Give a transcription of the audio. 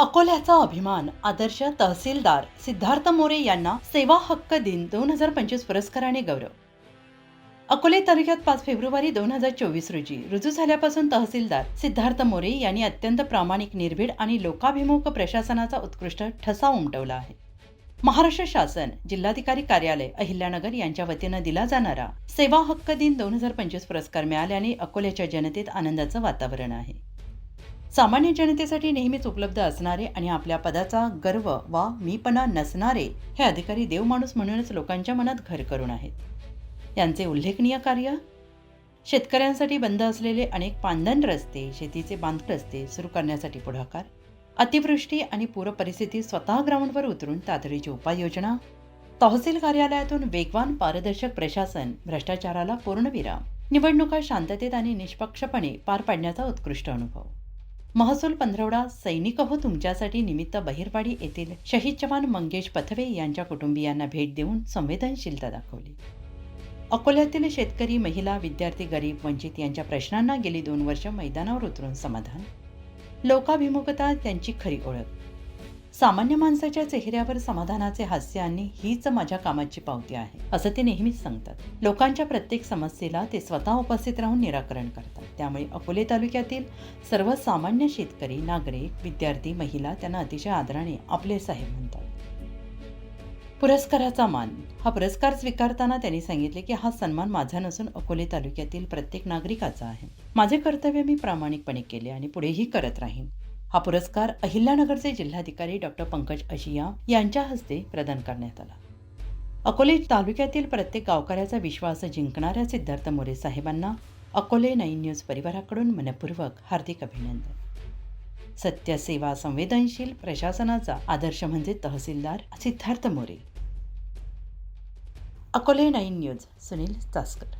अकोल्याचा अभिमान आदर्श तहसीलदार सिद्धार्थ मोरे यांना सेवा हक्क दिन दोन हजार पंचवीस पुरस्काराने गौरव. अकोले तालुक्यात पाच फेब्रुवारी दोन हजार चोवीस रोजी रुजू झाल्यापासून तहसीलदार सिद्धार्थ मोरे यांनी अत्यंत प्रामाणिक निर्भीड आणि लोकाभिमुख प्रशासनाचा उत्कृष्ट ठसा उमटवला आहे. महाराष्ट्र शासन जिल्हाधिकारी कार्यालय अहिल्यानगर यांच्या वतीनं दिला जाणारा सेवा हक्क दिन दोन हजार पंचवीस पुरस्कार मिळाल्याने अकोल्याच्या जनतेत आनंदाचं वातावरण आहे. सामान्य जनतेसाठी नेहमीच उपलब्ध असणारे आणि आपल्या पदाचा गर्व वा मीपणा नसणारे हे अधिकारी देवमाणूस म्हणूनच लोकांच्या मनात घर करून आहेत. यांचे उल्लेखनीय कार्य? शेतकऱ्यांसाठी बंद असलेले अनेक पांदन रस्ते शेतीचे बांध रस्ते सुरू करण्यासाठी पुढाकार अतिवृष्टी आणि पूर परिस्थिती स्वतः ग्राउंडवर उतरून तातडीची उपाययोजना तहसील कार्यालयातून वेगवान पारदर्शक प्रशासन भ्रष्टाचाराला पूर्णविराम निवडणुका शांततेत आणि निष्पक्षपणे पार पाडण्याचा उत्कृष्ट अनुभव. महसूल पंधरवडा सैनिक हो तुमच्यासाठी निमित्त बहिरवाडी येथील शहीद जवान मंगेश पथवे यांच्या कुटुंबियांना भेट देऊन संवेदनशीलता दाखवली. अकोल्यातील शेतकरी महिला विद्यार्थी गरीब वंचित यांच्या प्रश्नांना गेली दोन वर्ष मैदानावर उतरून समाधान. लोकाभिमुखता त्यांची खरी ओळख. सामान्य माणसाच्या चेहऱ्यावर समाधानाचे हास्य आणि हीच माझ्या कामाची पावती आहे असं ते नेहमीच सांगतात. लोकांच्या प्रत्येक समस्येला ते स्वतः उपस्थित राहून निराकरण करतात. त्यामुळे अकोले तालुक्यातील सर्वसामान्य शेतकरी नागरिक विद्यार्थी महिला त्यांना अतिशय आदराने आपले साहेब म्हणतात. पुरस्काराचा मान. हा पुरस्कार स्वीकारताना त्यांनी सांगितले की हा सन्मान माझा नसून अकोले तालुक्यातील प्रत्येक नागरिकाचा आहे. माझे कर्तव्य मी प्रामाणिकपणे केले आणि पुढेही करत राहीन. हा पुरस्कार अहिल्यानगरचे जिल्हाधिकारी डॉक्टर पंकज अशिया यांच्या हस्ते प्रदान करण्यात आला. अकोले तालुक्यातील प्रत्येक गावकऱ्याचा विश्वास जिंकणाऱ्या सिद्धार्थ मोरे साहेबांना अकोले नाईन न्यूज परिवाराकडून मनपूर्वक हार्दिक अभिनंदन. सत्य सेवा संवेदनशील प्रशासनाचा आदर्श म्हणजे तहसीलदार Siddharth More. Akole nine news Sunil Chaskar.